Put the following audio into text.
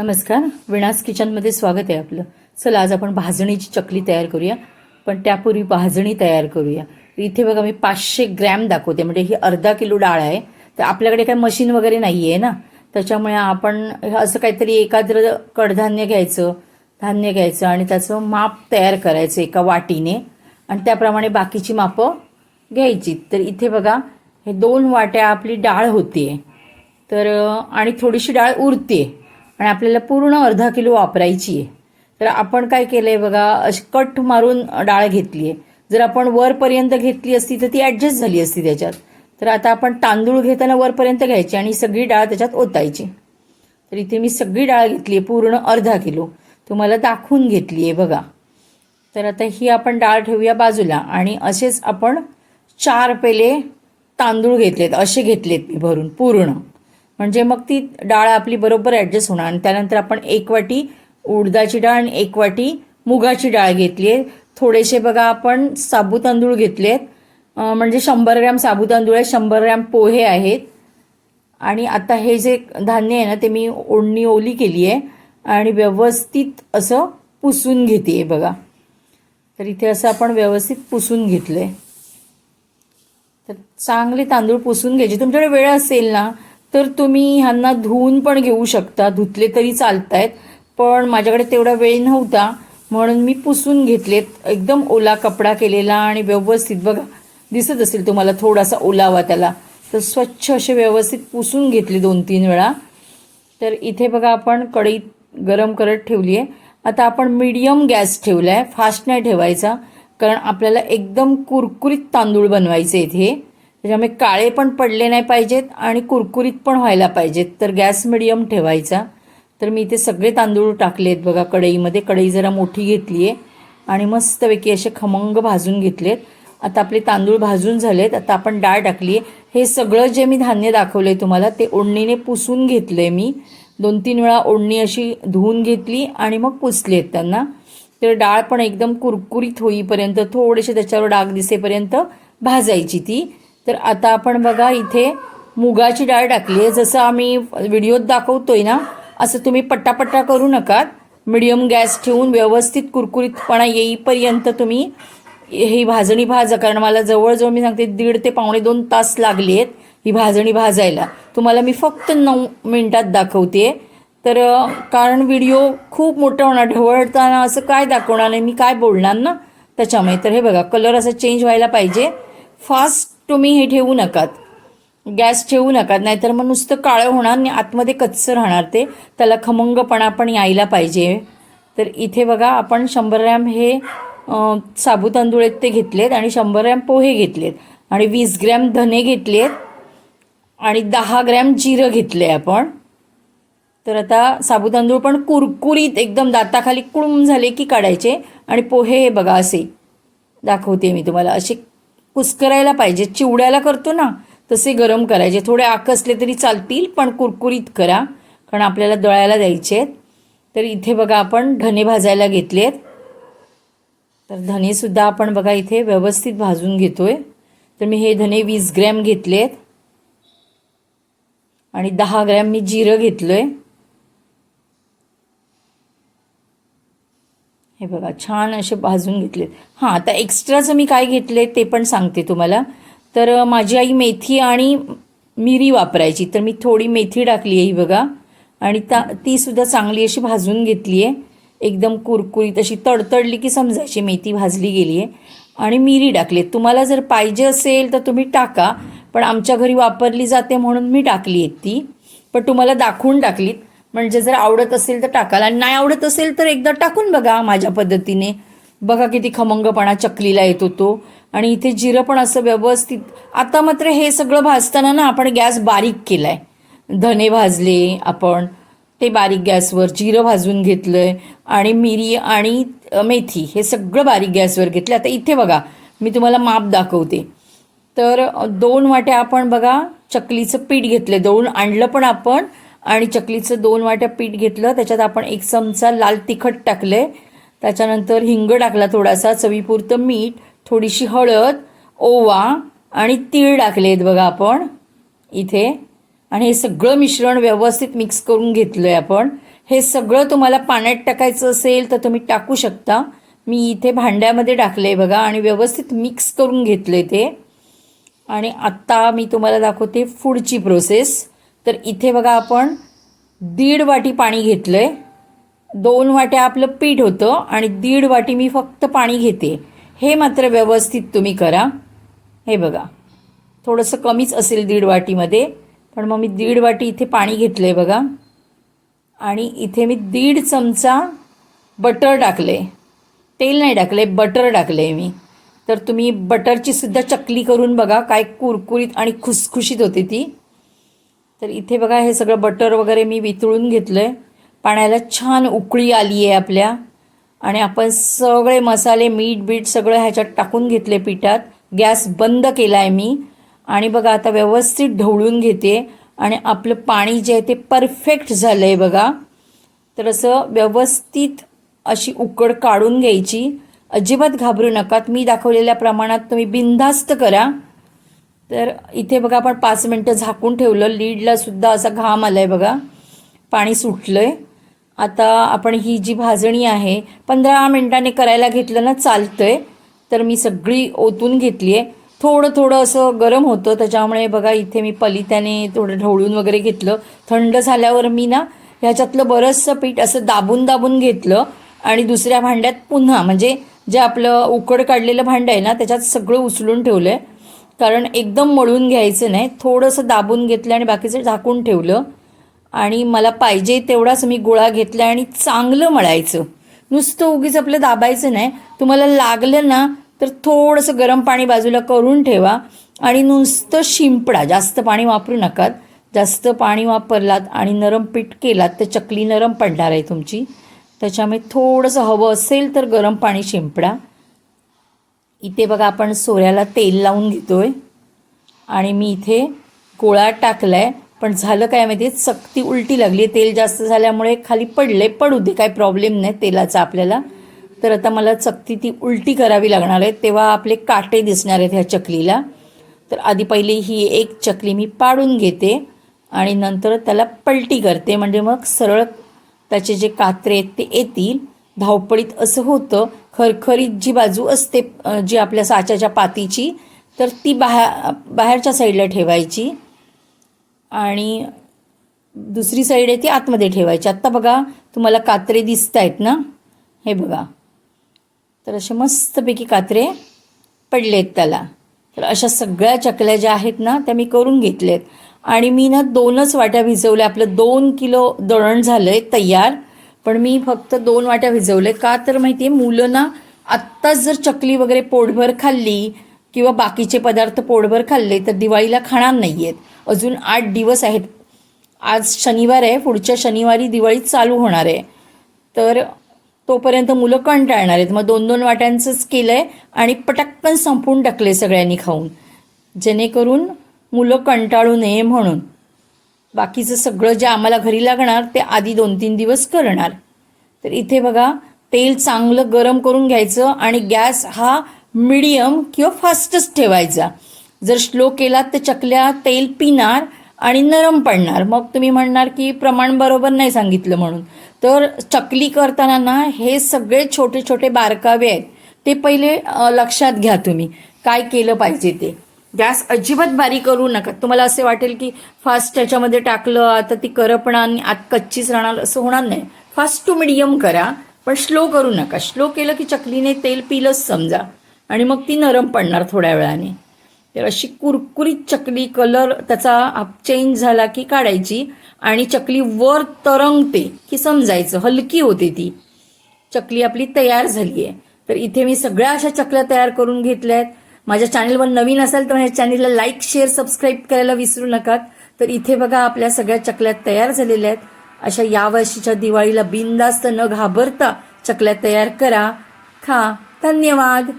नमस्कार. विणास किचनमध्ये स्वागत आहे आपलं. चला आज आपण भाजणीची चकली तयार करूया. पण त्यापूर्वी भाजणी तयार करूया. इथे बघा मी पाचशे ग्रॅम दाखवते. म्हणजे ही अर्धा किलो डाळ आहे. तर आपल्याकडे काय मशीन वगैरे नाही आहे ना? त्याच्यामुळे आपण असं काहीतरी एकाद्र कडधान्य घ्यायचं धान्य घ्यायचं आणि त्याचं माप तयार करायचं एका वाटीने. आणि त्याप्रमाणे बाकीची मापं घ्यायची. तर इथे बघा हे दोन वाट्या आपली डाळ होतीये. तर आणि थोडीशी डाळ उरते आणि आपल्याला पूर्ण अर्धा किलो वापरायची आहे. तर आपण काय केलं आहे बघा अशी कट मारून डाळ घेतली आहे. जर आपण वरपर्यंत घेतली असती तर ती ॲडजस्ट झाली असती त्याच्यात. तर आता आपण तांदूळ घेताना वरपर्यंत घ्यायची आणि सगळी डाळ त्याच्यात ओतायची. तर इथे मी सगळी डाळ घेतली आहे पूर्ण अर्धा किलो. तुम्हाला दाखवून घेतली आहे बघा. तर आता ही आपण डाळ ठेवूया बाजूला आणि असेच आपण चार पेले तांदूळ घेतलेत असे घेतलेत मी भरून पूर्ण. म्हणजे मग ती डाळ आपली बरोबर ॲडजस्ट होणार. आणि त्यानंतर आपण एक वाटी उडदाची डाळ आणि एक वाटी मुगाची डाळ घेतली आहे. थोडेसे बघा आपण साबू तांदूळ घेतले आहेत म्हणजे शंभर ग्रॅम साबू तांदूळ आहे शंभर ग्रॅम पोहे आहेत. आणि आता हे जे धान्य आहे ना ते मी ओढणी ओली केली आहे. आणि व्यवस्थित असं पुसून घेते आहे बघा. तर इथे असं आपण व्यवस्थित पुसून घेतलं आहे तर चांगले तांदूळ पुसून घ्यायचे. तुमच्याकडे वेळ असेल ना तर तुम्ही ह्यांना धुवून पण घेऊ शकता. धुतले तरी चालत आहेत पण माझ्याकडे तेवढा वेळ नव्हता. म्हणून मी पुसून घेतलेत. एकदम ओला कपडा केलेला आणि व्यवस्थित बघा दिसत असेल तुम्हाला थोडासा ओलावा त्याला. तर स्वच्छ असे व्यवस्थित पुसून घेतले दोन तीन वेळा. तर इथे बघा आपण कढईत गरम करत ठेवली आहे. आता आपण मीडियम गॅस ठेवला आहे फास्ट नाही ठेवायचा कारण आपल्याला एकदम कुरकुरीत तांदूळ बनवायचे इथे त्याच्यामुळे काळे पण पडले नाही पाहिजेत आणि कुरकुरीत पण व्हायला पाहिजेत. तर गॅस मिडियम ठेवायचा. तर मी इथे सगळे तांदूळ टाकले आहेत बघा कढईमध्ये. कढई जरा मोठी घेतली आहे आणि मस्तपैकी असे खमंग भाजून घेतलेत. आता आपले तांदूळ भाजून झालेत. आता आपण डाळ टाकली आहे हे सगळं जे मी धान्य दाखवलं आहे तुम्हाला ते ओढणीने पुसून घेतलं आहे मी. दोन तीन वेळा ओढणी अशी धुवून घेतली आणि मग पुसली आहेत त्यांना. तर डाळ पण एकदम कुरकुरीत होईपर्यंत थोडेसे त्याच्यावर डाग दिसेपर्यंत भाजायची ती. तर आता आपण बघा इथे मुगाची डाळ टाकली आहे. जसं आम्ही व्हिडिओत दाखवतोय ना असं तुम्ही पट्टापट्टा करू नका मिडियम गॅस ठेवून व्यवस्थित कुरकुरीतपणा येईपर्यंत तुम्ही ही भाजणी भाजा कारण मला जवळजवळ मी सांगते दीड ते पावणे दोन तास लागले आहेत ही भाजणी भाजायला. तुम्हाला मी फक्त नऊ मिनटात दाखवते. तर कारण व्हिडिओ खूप मोठा होणार ढवळताना असं काय दाखवणार नाही मी काय बोलणार ना? त्याच्यामुळे तर हे बघा कलर असा चेंज व्हायला पाहिजे. फास्ट तुम्ही हे ठेवू नकात. गॅस ठेवू नका नाहीतर मग नुसतं काळं होणार आणि आतमध्ये कच्चं राहणार ते. त्याला खमंगपणा पण यायला पाहिजे. तर इथे बघा आपण शंभर ग्रॅम हे साबू तांदूळ आहेत ते घेतलेत आणि शंभर ग्रॅम पोहे घेतलेत. आणि वीस ग्रॅम धने घेतलेत. आणि दहा ग्रॅम जिरं घेतले आपण. तर आता साबू तांदूळ पण कुरकुरीत एकदम दाताखाली कुळूम झाले की काढायचे. आणि पोहे हे बघा असे. दाखवते मी तुम्हाला. असे कुस्करायला पाहिजे. चिवड्याला करतो ना तसे गरम करायचे. थोडे आकसले तरी चालतील पण कुरकुरीत करा. कारण आपल्याला दळायला द्यायचे आहेत तर इथे बघा आपण धने भाजायला घेतले आहेत तर धनेसुद्धा आपण बघा इथे व्यवस्थित भाजून घेतो आहे तर मी हे धने वीस ग्रॅम घेतले आहेत आणि दहा ग्रॅम मी जिरं घेतलं आहे हे बघा छान असे भाजून घेतलेत हां आता एक्स्ट्राचं मी काय घेतले ते पण सांगते तुम्हाला. तर माझी आई मेथी आणि मिरी वापरायची. तर मी थोडी मेथी टाकली आहे ही बघा. आणि ता तीसुद्धा चांगली अशी भाजून घेतली आहे. एकदम कुरकुरीत अशी तडतडली की समजायची मेथी भाजली गेली आहे. आणि मिरी टाकली तुम्हाला जर पाहिजे असेल तर तुम्ही टाका. पण आमच्या घरी वापरली जाते म्हणून मी टाकली आहेत ती. पण तुम्हाला दाखवून टाकलीत. म्हणजे जर आवडत असेल तर टाकाल. आणि नाही आवडत असेल तर एकदा टाकून बघा माझ्या पद्धतीने. बघा किती खमंगपणा चकलीला येतो तो आणि इथे जिरं पण असं व्यवस्थित आता मात्र हे सगळं भाजताना ना आपण गॅस बारीक केला आहे धने भाजले आपण ते बारीक गॅसवर जिरं भाजून घेतलं आहे आणि मिरी आणि मेथी हे सगळं बारीक गॅसवर घेतलं आता इथे बघा मी तुम्हाला माप दाखवते. तर दोन वाट्या आपण बघा चकलीचं पीठ घेतलं दळून आणलं पण आपण आणि चकलीचं दोन वाट्या पीठ घेतलं त्याच्यात आपण एक चमचा लाल तिखट टाकले. त्याच्यानंतर हिंग टाकला थोडासा चवीपुरतं मीठ थोडीशी हळद ओवा आणि तीळ टाकले आहेत बघा आपण इथे. आणि हे सगळं मिश्रण व्यवस्थित मिक्स करून घेतलं आहे आपण. हे सगळं तुम्हाला पाण्यात टाकायचं असेल तर तुम्ही टाकू शकता. मी इथे भांड्यामध्ये टाकले बघा आणि व्यवस्थित मिक्स करून घेतलं आहे ते. आणि आत्ता मी तुम्हाला दाखवते पुढची प्रोसेस तर इथे बघा आपण दीड वाटी पाणी घेतलं आहे दोन वाट्या आपलं पीठ होतं आणि दीड वाटी मी फक्त पाणी घेते. हे मात्र व्यवस्थित तुम्ही करा. हे बघा. थोडंसं कमीच असेल दीड वाटीमध्ये पण मग मी दीड वाटी इथे पाणी घेतलं आहे बघा. आणि इथे मी दीड चमचा बटर टाकले तेल नाही टाकले बटर टाकले मी. तर तुम्ही बटरची सुद्धा चकली करून बघा काय कुरकुरीत आणि खुसखुशीत होते ती. तर इथे बघा हे सगळं बटर वगैरे मी वितळून घेतलं आहे पाण्याला छान उकळी आली आहे आपल्या. आणि आपण सगळे मसाले मीठ बीठ सगळं ह्याच्यात टाकून घेतले पिठात. गॅस बंद केला आहे मी. आणि बघा आता व्यवस्थित ढवळून घेते. आणि आपलं पाणी जे आहे ते परफेक्ट झालं आहे बघा. तर असं व्यवस्थित अशी उकड काढून घ्यायची. अजिबात घाबरू नकात मी दाखवलेल्या प्रमाणात तुम्ही बिनधास्त करा. तर इथे बघा आपण पाच मिनटं झाकून ठेवलं. लीडलासुद्धा असा घाम आला आहे बघा. पाणी सुटलं आहे आता आपण ही जी भाजणी आहे पंधरा मिनटाने करायला घेतलं ना चालतं आहे तर मी सगळी ओतून घेतली आहे थोडं थोडं असं गरम होतं. त्याच्यामुळे बघा इथे मी पलित्याने थोडं ढवळून वगैरे घेतलं. थंड झाल्यावर मी ना ह्याच्यातलं बरंचसं पीठ असं दाबून दाबून घेतलं. आणि दुसऱ्या भांड्यात पुन्हा म्हणजे जे आपलं उकड काढलेलं भांडं आहे ना त्याच्यात सगळं उचलून ठेवलं आहे कारण एकदम मळून घ्यायचं नाही थोडंसं दाबून घेतलं आणि बाकीचं झाकून ठेवलं. आणि मला पाहिजे तेवढाच मी गोळा घेतला आणि चांगलं मळायचं. नुसतं उगीच आपलं दाबायचं नाही. तुम्हाला लागलं ना तर थोडंसं गरम पाणी बाजूला करून ठेवा. आणि नुसतं शिंपडा जास्त पाणी वापरू नकात. जास्त पाणी वापरलात आणि नरम पीठ केलात तर चकली नरम पडणार आहे तुमची. त्याच्यामुळे थोडंसं हवं असेल तर गरम पाणी शिंपडा. इथे बघा आपण सोऱ्याला तेल लावून घेतो आहे आणि मी इथे गोळा टाकला आहे पण झालं काय माहिती? सक्ती उलटी लागली. आहे तेल जास्त झाल्यामुळे खाली पडले पडू दे काय प्रॉब्लेम नाही तेलाचा आपल्याला. तर आता मला चकती ती उलटी करावी लागणार आहे. तेव्हा आपले काटे दिसणार आहेत ह्या चकलीला. तर आधी पहिली ही एक चकली मी पाडून घेते. आणि नंतर त्याला पलटी करते. म्हणजे मग सरळ त्याचे जे कात्रे आहेत ते येतील. धावपळीत असं होतं. खरखरीत जी बाजू असते जी आपल्या साच्याच्या पातीची तर ती बाहेर बाहेरच्या साईडला ठेवायची. आणि दुसरी साईड आहे ती आतमध्ये ठेवायची. आत्ता बघा तुम्हाला कात्रे दिसत आहेत ना? हे बघा. तर असे मस्तपैकी कात्रे पडले आहेत त्याला. तर अशा सगळ्या चकल्या ज्या आहेत ना त्या मी करून घेतल्या आहेत आणि मी ना दोनच वाट्या भिजवल्या. आपलं दोन किलो दळण झालं आहे तयार. पण मी फक्त दोन वाट्या भिजवले. का तर माहिती आहे मुलं ना आत्ताच जर चकली वगैरे पोटभर खाल्ली किंवा बाकीचे पदार्थ पोटभर खाल्ले तर दिवाळीला खाणार नाही आहेत अजून आठ दिवस आहेत. आज शनिवार आहे पुढच्या शनिवारी दिवाळी चालू होणार आहे. तर तोपर्यंत मुलं कंटाळणार आहेत. मग दोन दोन वाट्यांचंच केलं आहे आणि पटक्कन संपून टाकले सगळ्यांनी खाऊन. जेणेकरून मुलं कंटाळू नये म्हणून. बाकीचं सगळं जे आम्हाला घरी लागणार ते आधी दोन तीन दिवस करणार. तर इथे बघा तेल चांगलं गरम करून घ्यायचं आणि गॅस हा मिडियम किंवा फास्टच ठेवायचा. जर स्लो केलात तर चकल्या तेल पिणार आणि नरम पडणार. मग तुम्ही म्हणणार की प्रमाण बरोबर नाही सांगितलं म्हणून. तर चकली करताना ना हे सगळे छोटे छोटे बारकावे आहेत. ते पहिले लक्षात घ्या तुम्ही. काय केलं पाहिजे ते. गॅस अजिबात बारीक करू नका. तुम्हाला असे वाटेल की फास्ट त्याच्यामध्ये टाकलं आता ती करपणार आणि आत कच्चीच राहणार असं होणार नाही. फास्ट टू मिडियम करा पण स्लो करू नका. स्लो केलं की चकलीने तेल पिलंच समजा. आणि मग ती नरम पडणार थोड्या वेळाने. तर अशी कुरकुरीत चकली कलर त्याचा चेंज झाला की काढायची आणि चकली वर तरंगते की समजायचं. हलकी होते ती. चकली आपली तयार झाली आहे तर इथे मी सगळ्या अशा चकल्या तयार करून घेतल्या आहेत माझ्या चॅनलवर नवीन असाल तर माझ्या चॅनलला लाईक शेअर सबस्क्राईब करायला विसरू नका तर इथे बघा आपल्या सगळ्या चकल्या तयार झालेल्या आहेत. अशा यावर्षीच्या दिवाळीला बिनदास्त न घाबरता चकल्या तयार करा. खा. धन्यवाद.